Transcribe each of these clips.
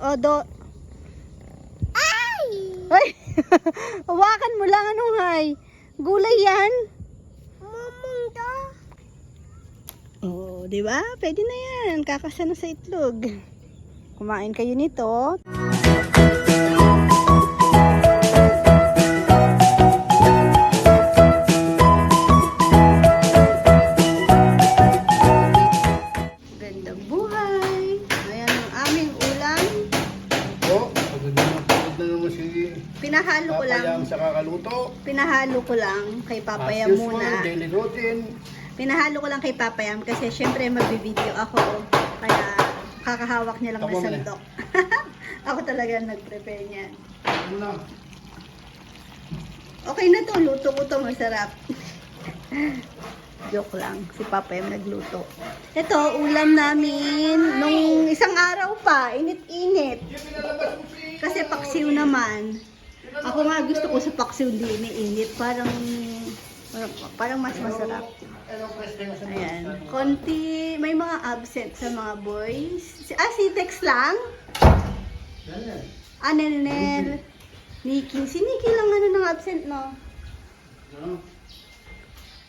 O, do... Ay! Ay! Hawakan mo lang, anong hay? Gulay yan? Mamang to. Oo, di ba? Pwede na yan. Kakasano sa itlog. Kumain kayo nito. Pinahalo ko lang. Papayam sa kakaluto. Pinahalo ko lang kay Papaya As usual, muna. daily routine. Pinahalo ko lang kay Papayam kasi syempre magbibideo ako. Kaya kakahawak niya lang Ako ng sandok. ako talaga nag-prepare niyan. Ano? Okay na to, luto ko to, masarap. Joke lang, si Papa yung nagluto. Ito, ulam namin nung isang araw pa, init-init. Kasi paksiw naman. Ako nga gusto ko sa paksiw di iniinit, parang parang, mas masarap. Ayan, konti, may mga absent sa mga boys. Si, ah, si Tex lang? Ah, Nenel. Nikki. Si Nikki lang ano nang absent, no?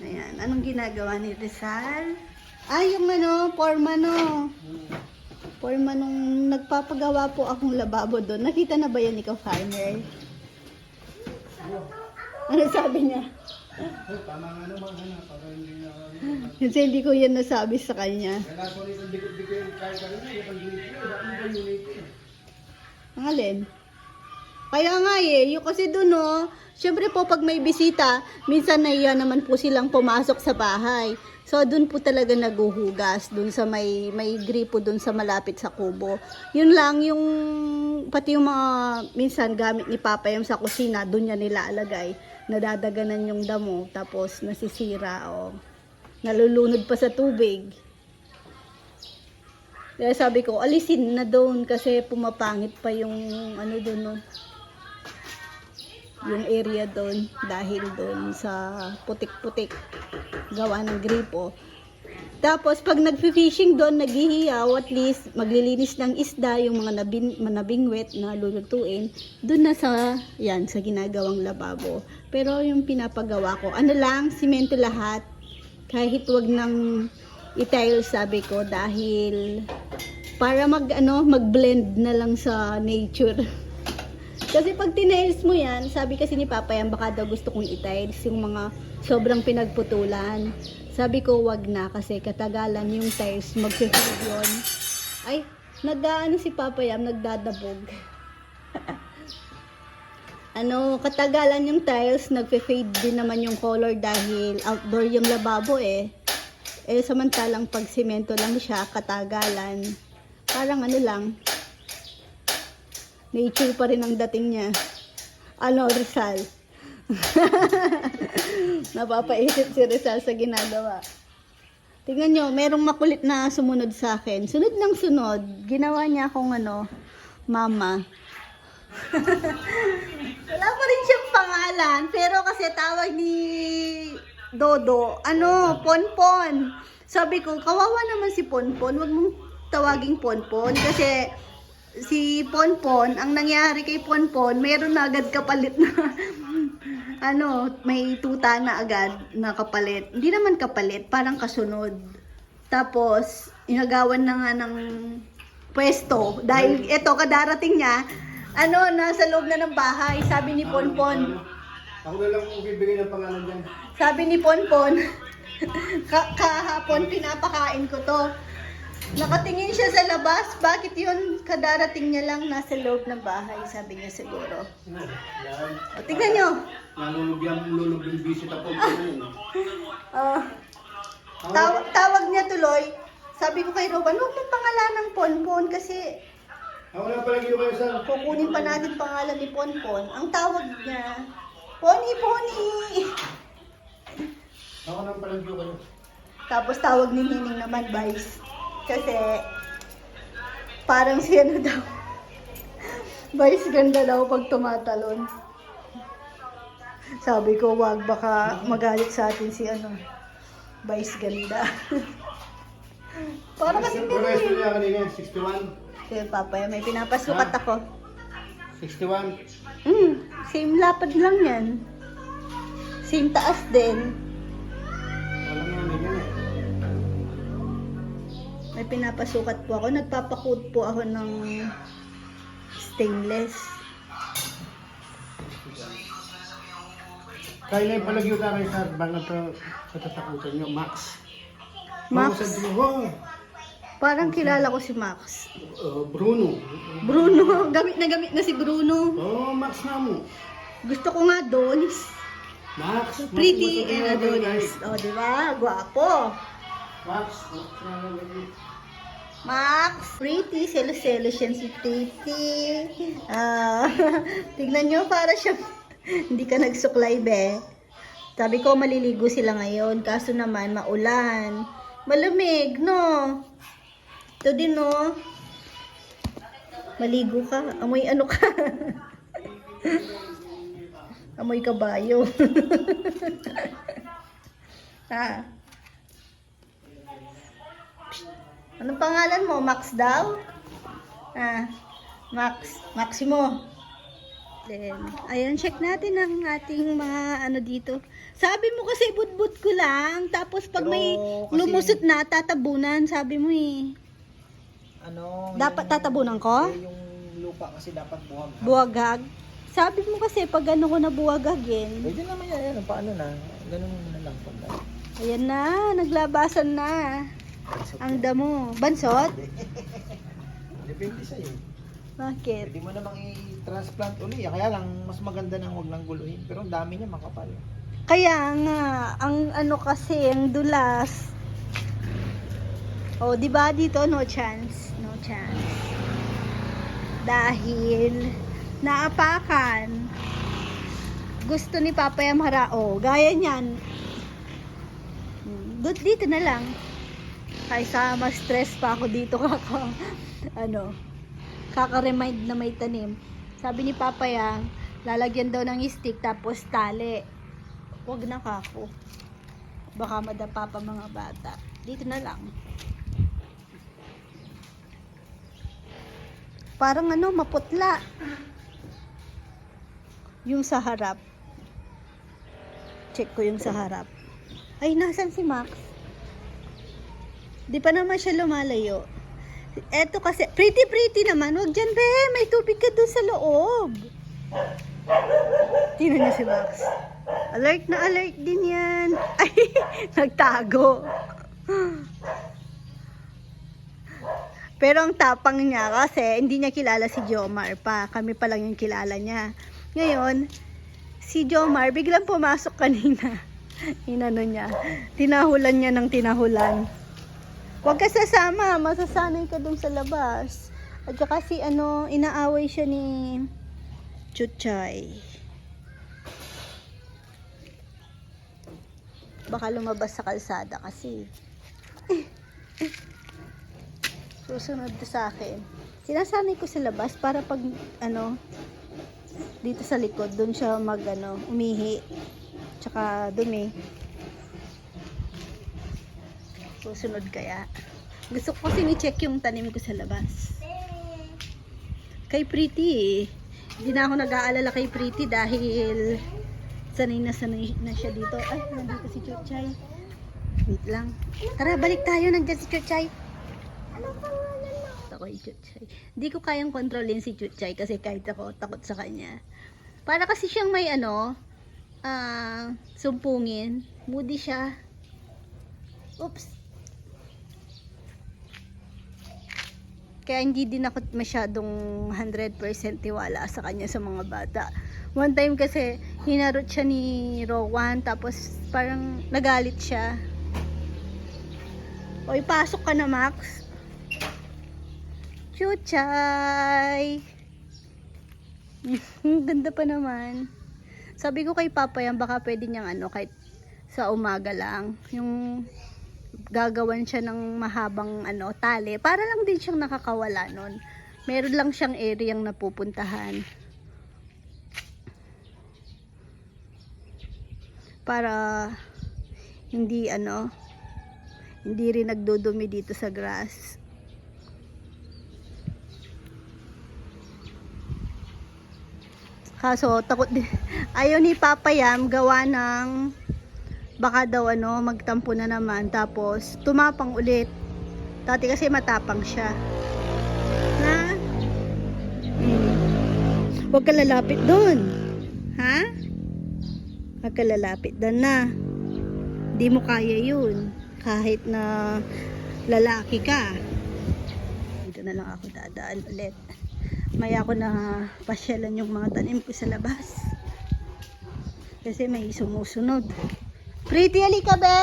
Ayan, anong ginagawa ni Rizal? Ah, yung ano, forma no. Forma nung nagpapagawa po akong lababo doon. Nakita na ba yan ikaw, farmer? Ano sabi niya? Oh, tama nga naman, ano, para hindi na... Kasi hindi ko yan nasabi sa kanya. Kaya nasa ulit ang dikit-dikit yung kaya ka rin, yung yung dikit? Ang alin? Kaya nga eh, yung kasi doon no, syempre po pag may bisita, minsan naiya naman po silang pumasok sa bahay. So doon po talaga naguhugas, doon sa may may gripo doon sa malapit sa kubo. Yun lang yung pati yung mga minsan gamit ni Papa yung sa kusina, doon niya nilalagay. Nadadaganan yung damo tapos nasisira o nalulunod pa sa tubig. Kaya sabi ko, alisin na doon kasi pumapangit pa yung ano doon, no? yung area doon dahil doon sa putik-putik gawa ng gripo. Tapos pag nagfi-fishing doon, naghihiyaw, at least maglilinis ng isda, yung mga nabin, manabingwet na lulutuin, doon na sa, yan, sa ginagawang lababo. Pero yung pinapagawa ko, ano lang, simento lahat, kahit wag nang i-tile sabi ko dahil para mag ano mag-blend na lang sa nature. kasi pag tinails mo yan, sabi kasi ni Papa yan baka daw gusto kong i-tiles yung mga sobrang pinagputulan. Sabi ko wag na kasi katagalan yung tiles magse-fade yun. Ay, nagdaano si Papa yan, nagdadabog. ano, katagalan yung tiles, nagfe-fade din naman yung color dahil outdoor yung lababo eh. Eh, samantalang pag simento lang siya, katagalan, parang ano lang, nature pa rin ang dating niya. Ano, Rizal? Napapaisip si Rizal sa ginagawa. Tingnan nyo, merong makulit na sumunod sa akin. Sunod ng sunod, ginawa niya akong ano, mama. Wala pa rin siyang pangalan, pero kasi tawag ni Dodo, ano, Ponpon. Sabi ko, kawawa naman si Ponpon, wag mong tawaging Ponpon kasi si Ponpon, ang nangyari kay Ponpon, meron na agad kapalit na ano, may tuta na agad na kapalit. Hindi naman kapalit, parang kasunod. Tapos, inagawan na nga ng pwesto. Dahil ito, kadarating niya, ano, nasa loob na ng bahay. Sabi ni Ponpon, Ako na lang kung bibigay ng pangalan dyan. sabi ni Ponpon, ka- kahapon pinapakain ko to. Nakatingin siya sa labas, bakit yun kadarating niya lang nasa loob ng bahay, sabi niya siguro. O, tingnan nyo. Nalulubyan, lulubyan visit ako. Ah, taw- tawag niya tuloy, sabi ko kay Roban, huwag mong pangalan ng Ponpon kasi Ako na pala kayo kayo sir. kukunin pa natin pangalan ni Ponpon. Ang tawag niya, Pony Pony! Ako na pala kayo kayo. Tapos tawag ni Nining naman, Vice. Kasi, parang siya na daw. Vice ganda daw pag tumatalon. Sabi ko, wag baka magalit sa atin si ano. Vice ganda. parang kasi Pwesto niya kanina, 61. Kaya papaya, may pinapasukat ako. 61. Hmm, same lapad lang yan. Same taas din. Nga may ganun. May pinapasukat po ako. Nagpapakot po ako ng stainless. Kaya na yung palagyo ka kay Sir Bang na to sa tatakutan nyo, Max. Max? Max. Wow. Parang kilala ko si Max. Uh, Bruno. Bruno, gamit na gamit na si Bruno. Oh, Max na mo. Gusto ko nga Donis. Max. Pretty Max, and Adonis. O, oh, di ba? Guwapo. Max. Max pretty, selo-selo siya si Pretty. Ah, tignan nyo, para siya, hindi ka nagsuklay, be. Sabi ko, maliligo sila ngayon, kaso naman, maulan. Malamig, no? Ito din, no? Maligo ka, amoy ano ka? amoy kabayo. ah. Anong pangalan mo? Max daw? Ah, Max. Maximo. Then, ayun, check natin ang ating mga ano dito. Sabi mo kasi budbud ko lang, tapos pag may Pero kasi- lumusot na, tatabunan, sabi mo eh. Ano? Dapat yung- tatabunan ko? eh, Yung lupa kasi dapat buwag. Buwagag. Sabi mo kasi pag ano ko na buwagagin. Pwede naman yan. Ano, paano na? Ganun na lang pag Ayan na, naglabasan na. Ang damo. Bansot? Depende sa'yo. Bakit? Pwede mo namang i-transplant uli. Kaya lang, mas maganda nang huwag nang guluhin. Pero ang dami niya makapal. Kaya nga, ang ano kasi, ang dulas. Oh, di ba dito no chance, chance. Dahil naapakan. Gusto ni Papa yung harao. Gaya niyan. Hmm, Dut dito na lang. Kaysa ma-stress pa ako dito kaka ano, kaka-remind na may tanim. Sabi ni Papa yang, lalagyan daw ng stick tapos tali. Huwag na kako. Baka madapa pa mga bata. Dito na lang. Parang ano, maputla. Yung sa harap. Check ko yung sa harap. Ay, nasan si Max? Di pa naman siya lumalayo. Eto kasi, pretty pretty naman. Huwag dyan, be. May tubig ka dun sa loob. Tingnan niyo si Max. Alert na alert din yan. Ay, nagtago. Pero ang tapang niya kasi hindi niya kilala si Jomar pa. Kami pa lang yung kilala niya. Ngayon, si Jomar biglang pumasok kanina. Inano niya. Tinahulan niya ng tinahulan. Huwag ka sasama, masasanay ka dun sa labas. At saka si ano, inaaway siya ni Chuchay. Baka lumabas sa kalsada kasi. Susunod sa akin. Sinasanay ko sa labas para pag ano, dito sa likod, doon siya mag ano, umihi. Tsaka dumi. Susunod kaya. Gusto ko kasi ni-check yung tanim ko sa labas. Kay Pretty eh. Hindi na ako nag-aalala kay Pretty dahil sanay na sanay na siya dito. Ay, nandito si Chuchay. Wait lang. Tara, balik tayo. Nandiyan si Chuchay. Ano? Ako yung Chuchay. Hindi ko kayang kontrolin si Chuchay kasi kahit ako takot sa kanya. Para kasi siyang may ano, ah, sumpungin. Moody siya. Oops. Kaya hindi din ako masyadong 100% tiwala sa kanya sa mga bata. One time kasi, hinarot siya ni Rowan, tapos parang nagalit siya. O, ipasok ka na, Max. Chuchay! Ang ganda pa naman. Sabi ko kay Papa yan, baka pwede niyang ano, kahit sa umaga lang. Yung gagawan siya ng mahabang ano, tali. Para lang din siyang nakakawala nun. Meron lang siyang area yung napupuntahan. Para hindi ano, hindi rin nagdudumi dito sa grass. Kaso, takot din. Ayaw ni Papa gawa ng baka daw ano, magtampo na naman. Tapos, tumapang ulit. Dati kasi matapang siya. Na? Hmm. Huwag ka lalapit doon. Ha? Huwag ka lalapit doon na. Hindi mo kaya yun. Kahit na lalaki ka. Dito na lang ako dadaan ulit. Maya ako na pasyalan yung mga tanim ko sa labas. Kasi may sumusunod. Pretty, halika be!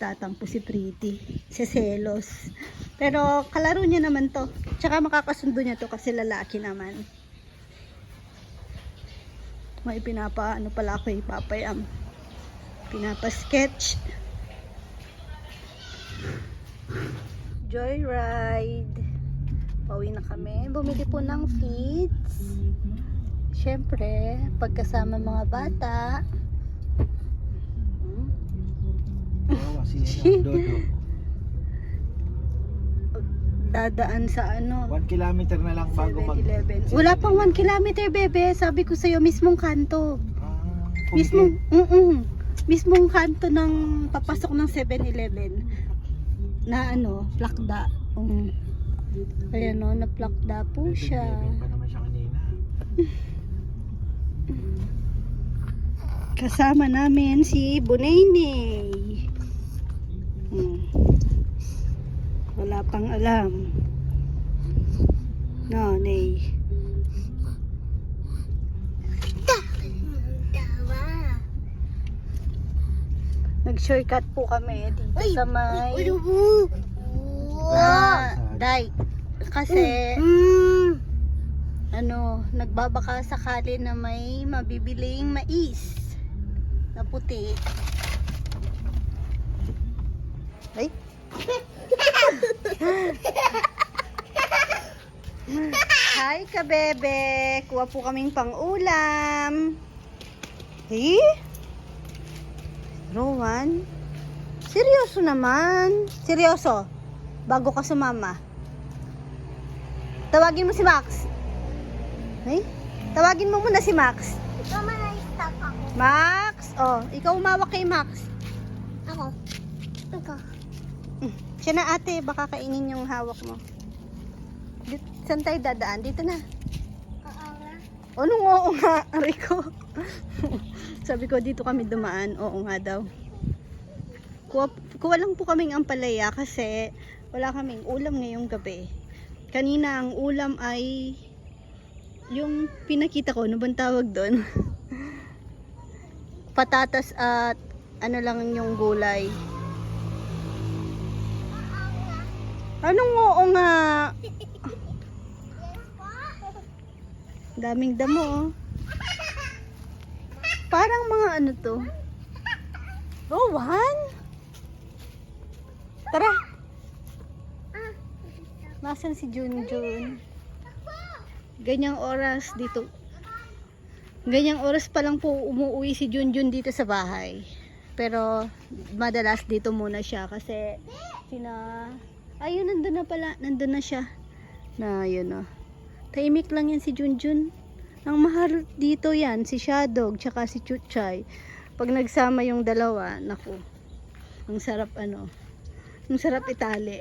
Tatampo si Pretty. Sa selos. Pero kalaro niya naman to. Tsaka makakasundo niya to kasi lalaki naman. May pinapa, ano pala ako ipapayam. Pinapa-sketch. Joyride. Pauwi na kami. Bumili po ng feeds. Siyempre, pagkasama mga bata. Dadaan sa ano. 1 kilometer na lang bago mag... 7-Eleven. Wala pang 1 kilometer, bebe. Sabi ko sa'yo, mismong kanto. Ah, Mismong, mm mismong kanto ng papasok ng 7-Eleven. Na ano, plakda. Um, Ayan o, naplakda po siya. pa naman siya kanina. Kasama namin si. Hmm. Wala pang alam. No, Nay. Nag-shortcut po kami dito sa may... Uy, dike. Kasi, Mm. ano, nagbabaka sakali na may mabibiling mais na puti. Ay. Hi ka bebe. Kuha po kaming pang-ulam. Eh? Rowan? Seryoso naman. Seryoso. Bago ka sumama. Tawagin mo si Max. Ay? Tawagin mo muna si Max. Ikaw man ay stop ako. Max! Oh, ikaw umawak kay Max. Ako. Ikaw. Mm, Siya na ate, baka kainin yung hawak mo. Dito, saan tayo dadaan? Dito na. Oo nga. Anong oo nga, Rico? Sabi ko, dito kami dumaan. Oo nga daw. Kuha, kuha lang po kaming ampalaya kasi wala kaming ulam ngayong gabi. Kanina ang ulam ay yung pinakita ko, ano bang tawag doon? Patatas at ano lang yung gulay. Anong oo nga? Daming damo oh. Parang mga ano to. Rowan? Tara. Nasaan si Junjun? Ganyang oras dito. Ganyang oras pa lang po umuwi si Junjun dito sa bahay. Pero madalas dito muna siya kasi sina ayun nandun na pala, nandun na siya. Na yun oh. Tahimik lang yan si Junjun. Ang mahal dito yan, si Shadog, tsaka si Chuchay. Pag nagsama yung dalawa, naku, ang sarap ano, ang sarap itali.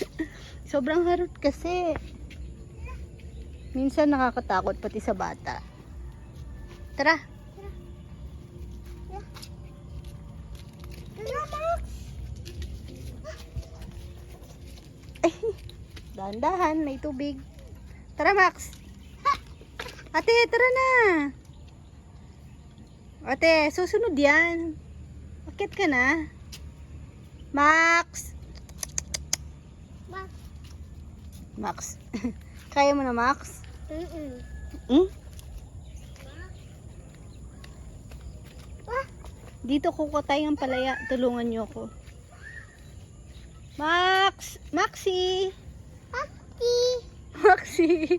Sobrang harot kasi. Minsan nakakatakot pati sa bata. Tara. Dahan-dahan, may tubig. Tara, Max. Ate, tara na. Ate, susunod yan. Akit ka na. Max. Max. Max. Kaya mo na, Max? Mm-mm. Hmm? Dito kuko tayo ng palaya. Tulungan niyo ako. Max! Maxi! Pati. Maxi!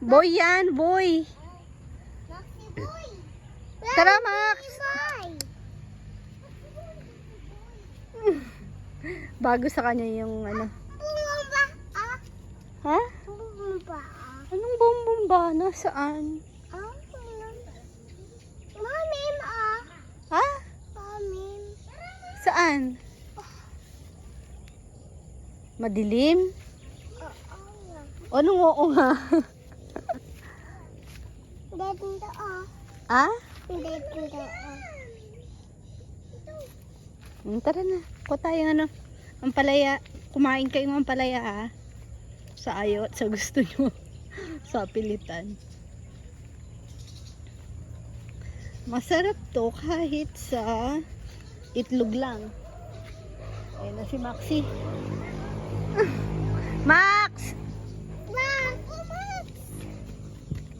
boy yan, boy! Maxi boy. Tara, Max! Boy. Bago sa kanya yung ano. Bumaba. Ah. Ha? Bumaba. ba? Anong bombomba? Nasaan? Ah, Mamim, ah. Ha? Mamim. Saan? Madilim? Oo. Anong oo nga? Dito, ah. ha? Dito, ah. Hmm, tara na. Kuha tayo ano. Ang palaya. Kumain kayo ng palaya ha. Sa ayaw at sa gusto nyo. sa pilitan. Masarap to kahit sa itlog lang. Ayun na si Maxi. Max! Max! Max!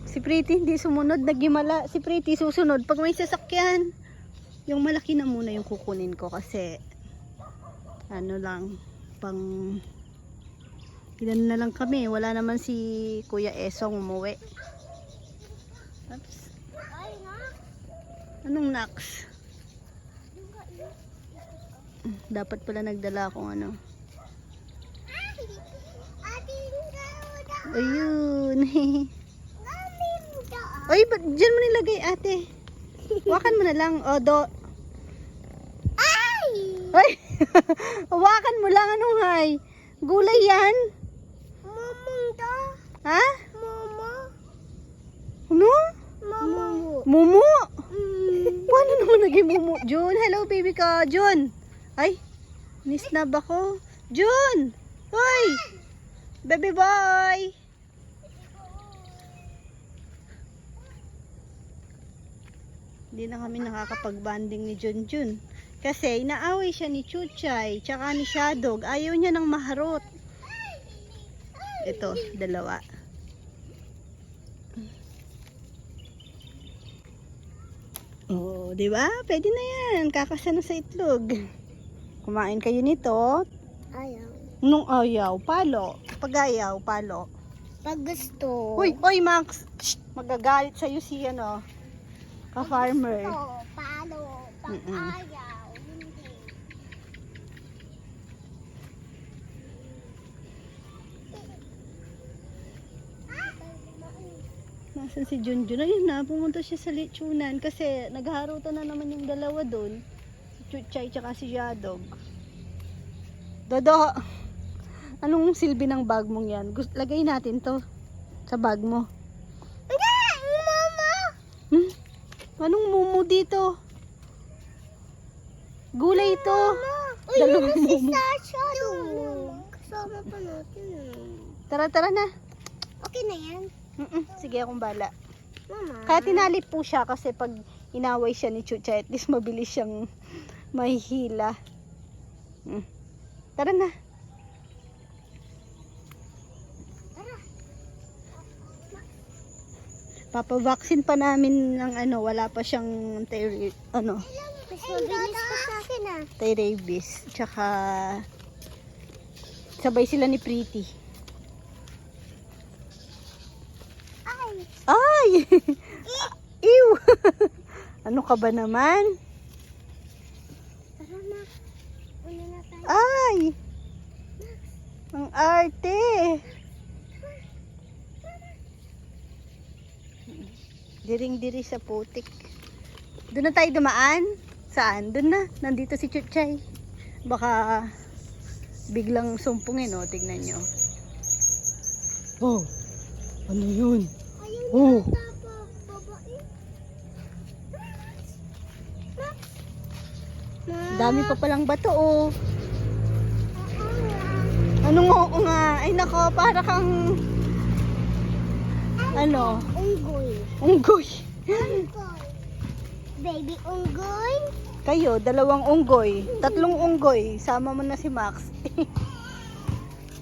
Si Pretty hindi sumunod. Nagimala. Si Pretty susunod pag may sasakyan. Yung malaki na muna yung kukunin ko kasi ano lang pang ilan na lang kami. Wala naman si Kuya Esong umuwi. Oops. Anong Nax? Dapat pala nagdala akong ano. Ayun. Oy, ba't dyan mo nilagay ate? Wakan mo na lang. O, do. Ay! Ay! Hawakan mo lang anong hay. Gulay yan. Mamang da. Ha? Mama. Ano? Mama. Mumu? Mm. Paano naman naging mumu? Jun, hello baby ko. Jun. Ay, nisnab ako. Jun! Hoy! Baby boy! Hindi na kami nakakapag-banding ni Jun Jun. Kasi inaaway siya ni Chuchay, tsaka ni Shadog. Ayaw niya ng maharot. Ito, dalawa. Oo, di ba? Pwede na yan. Kakasana sa itlog. Kumain kayo nito. Ayaw. Nung ayaw, palo. Pag ayaw, palo. Pag gusto. Uy, uy Max! Shh! Magagalit sa'yo si ano, ka-farmer. Gusto. Palo. Pag Mm-mm. ayaw. Hindi. Nasaan si Junjun? Ayun na, pumunta siya sa lechonan kasi nagharutan na naman yung dalawa doon. Si Chuchay tsaka si Jadog. Dodo! Anong silbi ng bag mong yan? Gust lagay natin to sa bag mo. Hindi! Mama! Hmm? Anong mumu dito? Gulay ito. Uy, Dalawang yun na si mumu. Sasha. Kasama pa natin. eh. Tara, tara na. Okay na yan. Mm-mm, sige akong bala. Mama. Kaya tinali po siya kasi pag inaway siya ni Chucha, at least mabilis siyang mahihila. Mm. Tara na. Papavaksin pa namin ng ano, wala pa siyang tay, ano, Mas mabilis pa sa akin ah. tay rabies. Tsaka sabay sila ni Pretty. Ay! Ew! ano ka ba naman? Ay! Ang arte! Diring-diri sa putik. Doon na tayo dumaan? Saan? Doon na. Nandito si Chuchay. Baka biglang sumpungin, oh. Tignan nyo. Oh! Ano yun? Oh! Dami pa palang bato, oh. Anong oo nga? Ay nako, para kang... Ano? Unggoy. Unggoy. Unggoy. Baby unggoy. Kayo, dalawang unggoy. Tatlong unggoy. Sama mo na si Max.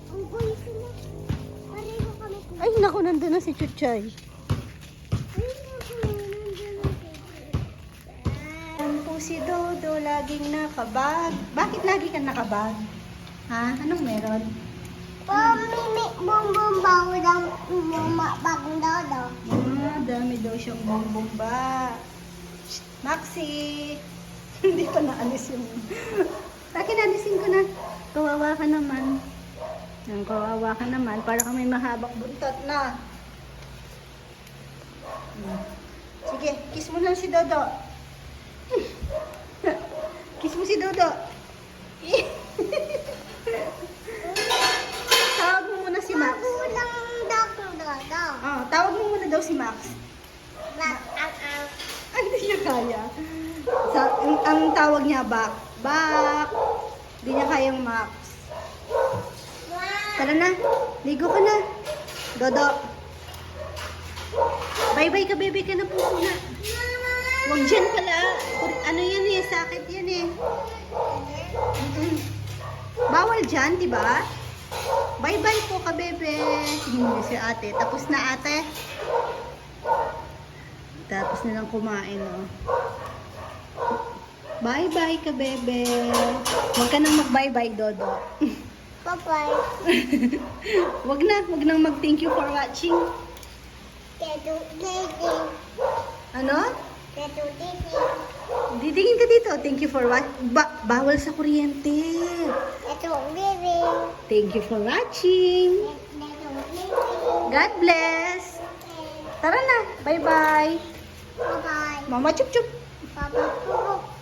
Unggoy sila. Pareho kami. Ay nako, nandun na si Chuchay. Ayun nga kung nandiyan ang Yan po si Dodo, laging nakabag. Bakit lagi kang nakabag? Ha? Anong meron? Pamimi bumbum bago daw bagong dodo. Ah, dami daw siyang bombomba. Shh, Maxi! Hindi pa naalis yung... Akin, alisin ko na. Kawawa ka naman. Ang kawawa ka naman, para kami mahabang buntot na. Hmm. Sige, kiss mo lang si Dodo. kiss mo si Dodo. tawag mo muna si Max. Magulang daw ng dodo. Oh, tawag mo muna daw si Max. Bak, ang, ang. Ay, hindi niya kaya. Sa, ang, ang tawag niya, back. Back. Hindi niya kayang Max. Tara na. Ligo ka na. Dodo. Bye-bye ka, baby ka na po na. Huwag dyan pala. Ano yan eh, sakit yan eh. Mm-mm. Bawal dyan, di ba? Bye-bye po ka, bebe. Hindi si ate. Tapos na ate. Tapos na lang kumain, oh. Bye-bye ka, bebe. Huwag ka nang mag-bye-bye, Dodo. Bye-bye. Wag na, wag nang mag-thank you for watching. Ano? Didingin ka dito. Thank you for what? Ba bawal sa kuryente. Thank you for watching. God bless. Tara na. Bye-bye. Bye-bye. Mama chup chup. Papa, pupuk.